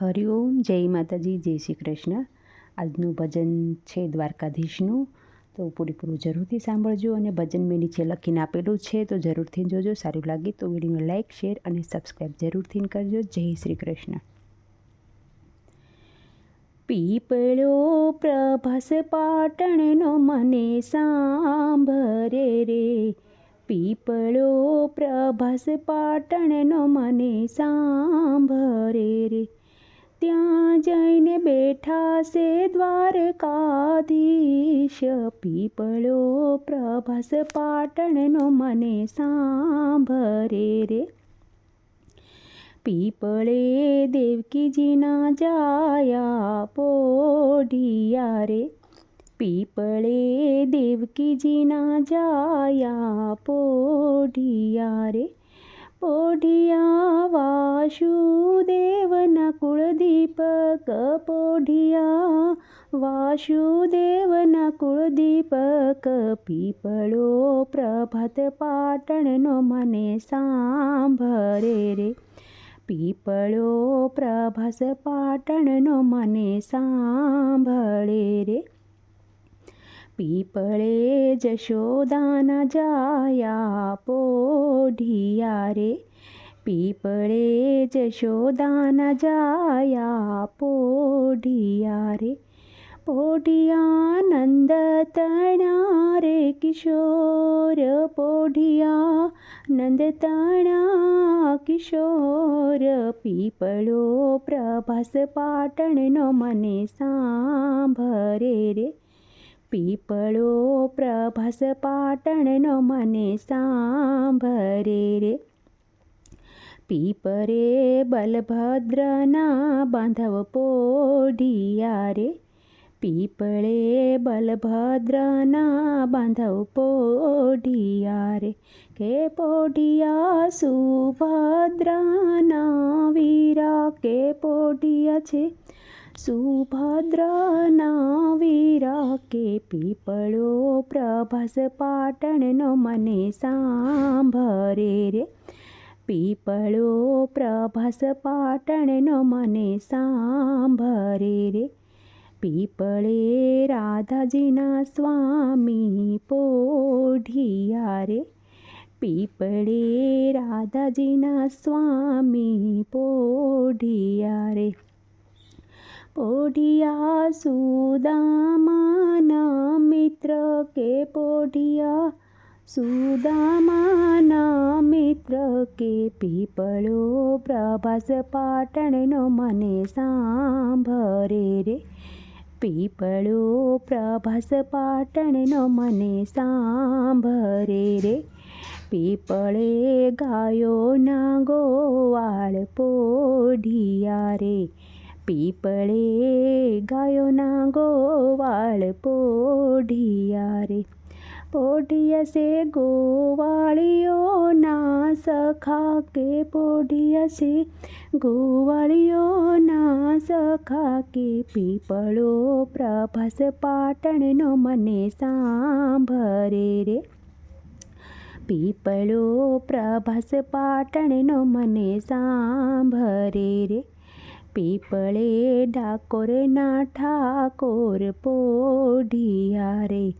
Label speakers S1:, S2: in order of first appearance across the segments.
S1: હરિઓમ જય માતાજી, જય શ્રી કૃષ્ણ. આજનું ભજન છે દ્વારકાધીશનું. તો પૂરેપૂરું જરૂરથી સાંભળજો અને ભજન મેં નીચે લખીને આપેલું છે, તો જરૂરથી જોજો. સારું લાગે તો વિડીયોને લાઇક શેર અને સબસ્ક્રાઈબ જરૂરથી કરજો. જય શ્રી કૃષ્ણ. પીપળો પ્રભાસ પાટણનો મને સાંભરે રે. પીપળો પ્રભાસ પાટણનો મને સાંભરે રે. ત્યાં જઈને બેઠા છે દ્વારકાધીશ. પીપળો પ્રભાસ પાટણનો મને સાંભરે રે. પીપળે દેવકીજીના જાયા પોઢિયા રે. પીપળે દેવકીજીના જાયા પોઢિયા રે. પોઢિયા વાસુદેવના કુળદીપક પોઢિયા વાસુદેવના કુળદીપક પીપળો પ્રભાત પાટણનો મને સાંભરે રે પીપળો પ્રભાસ પાટણનો મને સાંભળે રે પીપળે જશોદાના જાયા પોઢિયા રે પીપળે જશોદાના જાયા પોઢિયા રે પોઢિયા નંદ તણા રે કિશોર પોઢિયા નંદ તણા કિશોર. પીપળો પ્રભાસ પાટણનો મને સાંભરે રે. પીપળો પ્રભાસ પાટણનો મને સાંભરે રે. પીપરે બલભદ્રના બાંધવ પોઢિયા રે પીપળે બલભદ્રના બાંધવ પોઢિયા રે કે પોઢિયા સુભદ્રાના વીરા કે પોઢિયા છે સુભદ્રના વીરા કે પીપળો પ્રભાસ પાટણનો મને સાંભરે રે પીપળો પ્રભાસ પાટણનો મને સાંભરે રે. પીપળે રાધાજીના સ્વામી પોઢિયા રે. પીપળે રાધાજીના સ્વામી પોઢિયા રે. પોઢિયા સુદામાના મિત્ર કે પોઢિયા સુદામાના મિત્ર કે પીપળો પ્રભાસ પાટણનો મને સાંભરે રે. પીપળો પ્રભાસ પાટણનો મને સાંભરે રે. પીપળે ગાયોના ગોવાળ પોઢિયા રે. પીપળે ગાયોના ગોવાળ પોઢિયા રે. પોઢિયા સે ગોવાળીઓના સખા કે પોઢિયસે ગોવાળીઓના સખા કે પીપળો પ્રભાસ પાટણનો મને સાંભરે રે. પીપળો પ્રભાસ પાટણનો મને સાંભરે રે. પીપળે ડાકોરના ઠાકોર પોઢિયા રે.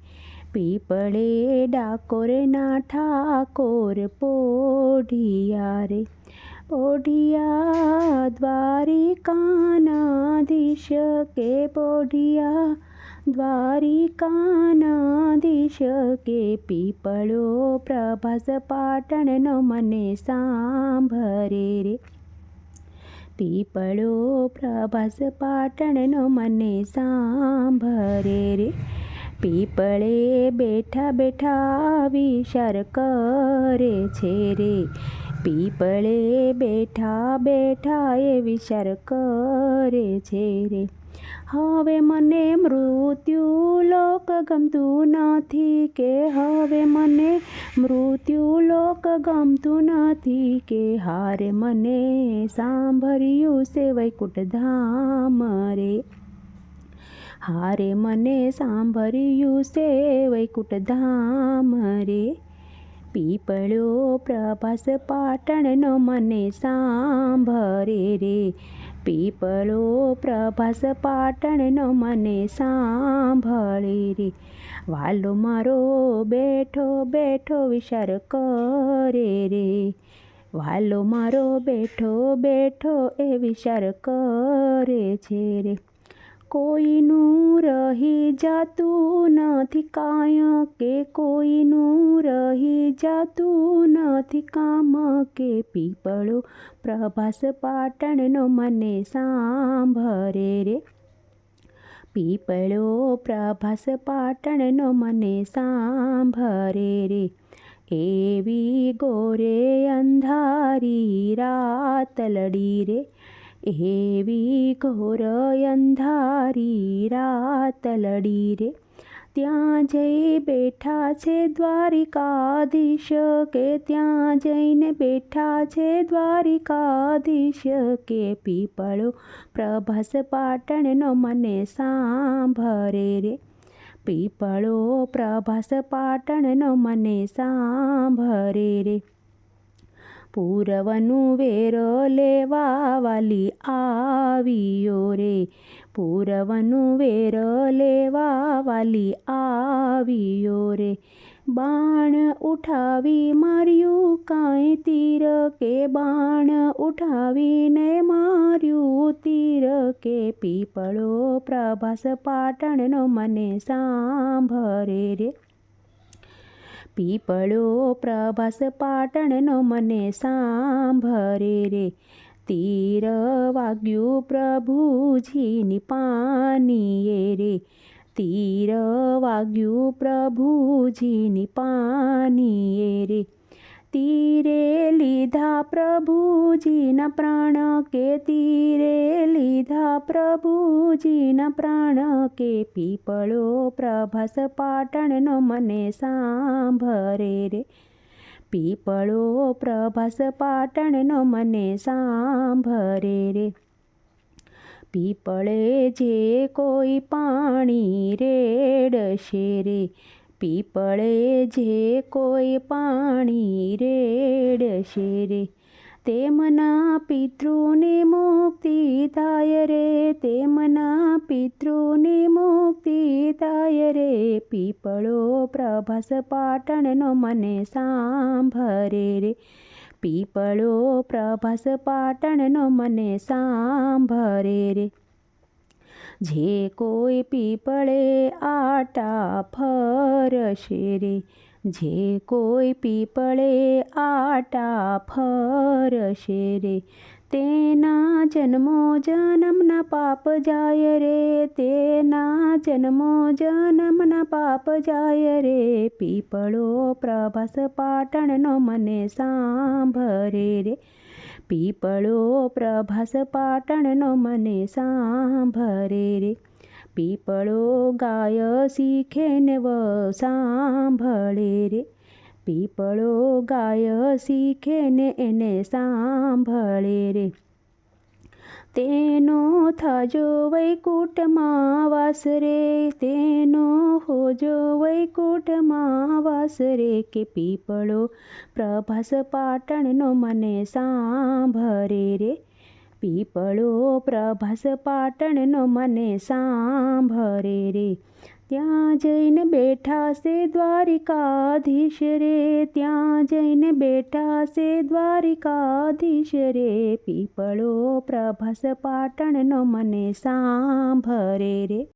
S1: પીપળે ડાકોરના ઠાકોર પોઢિયા રે પોઢિયા દ્વારિકાનાધીશ કે પોઢિયા દ્વારિકાનાધીશ કે પીપળો પ્રભાસ પાટણનો મને સાંભરે રે. પીપળો પ્રભાસ પાટણનો મને સાંભરે રે. પીપળે બેઠા બેઠા વિચાર કરે છે રે. પીપળે બેઠા બેઠા એ વિચાર કરે છે રે. હવે મને મૃત્યુ લોક ગમતું નથી કે હવે મને મૃત્યુ લોક ગમતું નથી કે હારે મને સાંભળ્યું છે વૈકુંઠ ધામ રે. હારે મને સાંભળ્યું છે વૈકુંઠધામ રે. પીપળો પ્રભાસ પાટણનો મને સાંભરે રે. પીપળો પ્રભાસ પાટણનો મને સાંભળે રે. વાલો મારો બેઠો બેઠો વિચાર કરે રે. વાલો મારો બેઠો બેઠો એ વિચાર કરે છે રે. કોઈનું રહી જાતું નથી કાય કે કોઈનું રહી જાતું નથી કામ કે પીપળો. પ્રભાસ પાટણનો મને સાંભરે રે. પીપળો પ્રભાસ પાટણનો મને સાંભરે રે. એવી ગોરે અંધારી રાત લડી રે. એવી ઘોર અંધારી રાત લડી રે ત્યાં જઈ બેઠા છે દ્વારિકાધીશ કે ત્યાં જઈને બેઠા છે દ્વારિકાધીશ કે પીપળો પ્રભાસ પાટણનો મને સાંભરે રે પીપળો પ્રભાસ પાટણનો મને સાંભરે રે પૂરવનું વેર લેવા વાલી આવ્યો રે પૂરવનું વેર લેવા વાલી આવ્યો રે બાણ ઉઠાવી માર્યું કાંઈ તીર કે બાણ ઉઠાવીને માર્યું તીર કે પીપળો પ્રભાસ પાટણનો મને સાંભરે રે પીપળો પ્રભાસ પાટણનો મને સાંભરે રે. તીર વાગ્યું પ્રભુજીની પાનીએ રે. તીર વાગ્યું પ્રભુજીની પાનીએ રે. તીરે લીધા પ્રભુજીના પ્રાણ કે તીરે લીધા પ્રભુજીના પ્રાણ કે પીપળો પ્રભાસ પાટણનો મને સાંભરે રે. પીપળો પ્રભાસ પાટણનો મને સાંભરે રે. પીપળે જે કોઈ પાણી રેડશે રે. પીપળે જે કોઈ પાણી રેડશે રે તેમના પિતૃને મુક્તિ થાય રે, તેમના પિતૃને મુક્તિ થાય રે, પીપળો પ્રભાસ પાટણનો મને સાંભરે રે. પીપળો પ્રભાસ પાટણનો મને સાંભરે રે. જે કોઈ પીપળે આટા ફરશે રે, જે કોઈ પીપળે આટા ફરશે રે, તેના જન્મો જન્મના પાપ જાય રે, તેના જન્મો જન્મના પાપ જાય રે, પીપળો પ્રભાસ પાટણનો મને સાંભરે રે પીપળો પ્રભાસ પાટણનો મને સાંભરે રે. પીપળો ગાય શીખે ને વ સાંભળે રે. પીપળો ગાય શીખે ને એને સાંભળે રે. તેનો થાજો વૈકુટમાં વાસ રે તેનો હોજો વૈકુટમાં વાસ રે કે પીપળો પ્રભાસ પાટણનો મને સાંભરે રે. પીપળો પ્રભાસ પાટણનો મને સાંભરે રે. ત્યાં જઈને બેઠા છે દ્વારિકાધીશ રે, ત્યાં જઈને બેઠા છે દ્વારિકાધીશ રે. પીપળો પ્રભાસ પાટણનો મને સાંભરે રે.